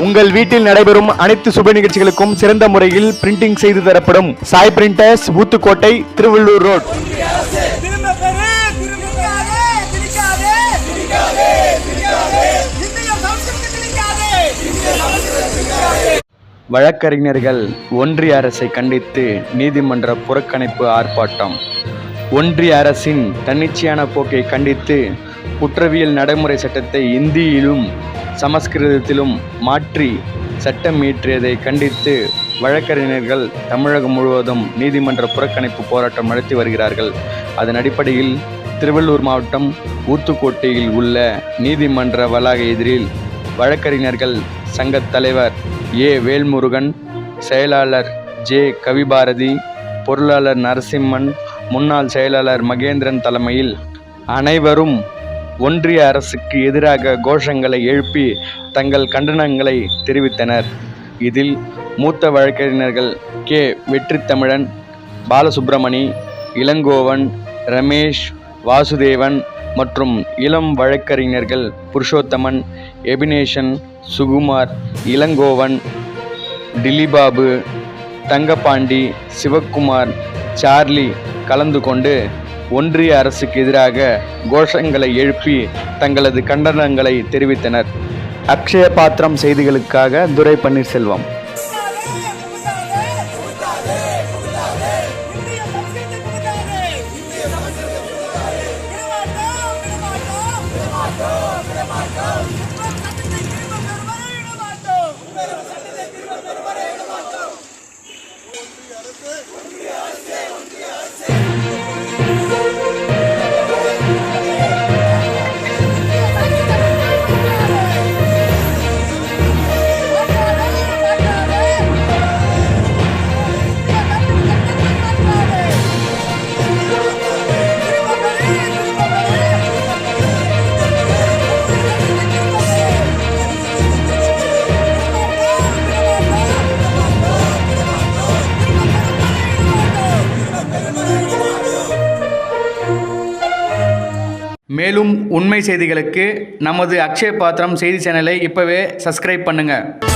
உங்கள் வீட்டில் நடைபெறும் அனைத்து சுப நிகழ்ச்சிகளுக்கும் சிறந்த முறையில் பிரிண்டிங் செய்து தரப்படும் சாய் பிரிண்டர்ஸ் ஊத்துக்கோட்டை திருவள்ளூர் ரோட் வழக்கறிஞர்கள் ஒன்றிய அரசை கண்டித்து நீதிமன்ற புறக்கணிப்பு ஆர்ப்பாட்டம். ஒன்றிய அரசின் தன்னிச்சையான போக்கை கண்டித்து குற்றவியல் நடைமுறை சட்டத்தை இந்தியிலும் சமஸ்கிருதத்திலும் மாற்றி சட்டம் இயற்றியதை கண்டித்து வழக்கறிஞர்கள் தமிழகம் முழுவதும் நீதிமன்ற புறக்கணிப்பு போராட்டம் நடத்தி வருகிறார்கள். அதன் அடிப்படையில் திருவள்ளூர் மாவட்டம் ஊத்துக்கோட்டையில் உள்ள நீதிமன்ற வளாக எதிரில் வழக்கறிஞர்கள் சங்கத் தலைவர் ஏ. வேல்முருகன் செயலாளர் ஜே. கவிபாரதி பொருளாளர் நரசிம்மன் முன்னாள் செயலாளர் மகேந்திரன் தலைமையில் அனைவரும் ஒன்றிய அரசுக்கு எதிராக கோஷங்களை எழுப்பி தங்கள் கண்டனங்களை தெரிவித்தனர். இதில் மூத்த வழக்கறிஞர்கள் கே. வெற்றித்தமிழன் பாலசுப்ரமணி இளங்கோவன் ரமேஷ் வாசுதேவன் மற்றும் இளம் வழக்கறிஞர்கள் புருஷோத்தமன் எபினேஷன் சுகுமார் இளங்கோவன் டிலிபாபு தங்கபாண்டி சிவக்குமார் சார்லி கலந்து கொண்டு ஒன்றிய அரசுக்கு எதிராக கோஷங்களை எழுப்பி தங்களது கண்டனங்களை தெரிவித்தனர். அக்ஷய பாத்திரம் செய்திகளுக்காக துரை பன்னீர்செல்வம். மேலும் உண்மை செய்திகளுக்கு நமது அக்ஷய பாத்திரம் செய்தி சேனலை இப்போவே சப்ஸ்கிரைப் பண்ணுங்கள்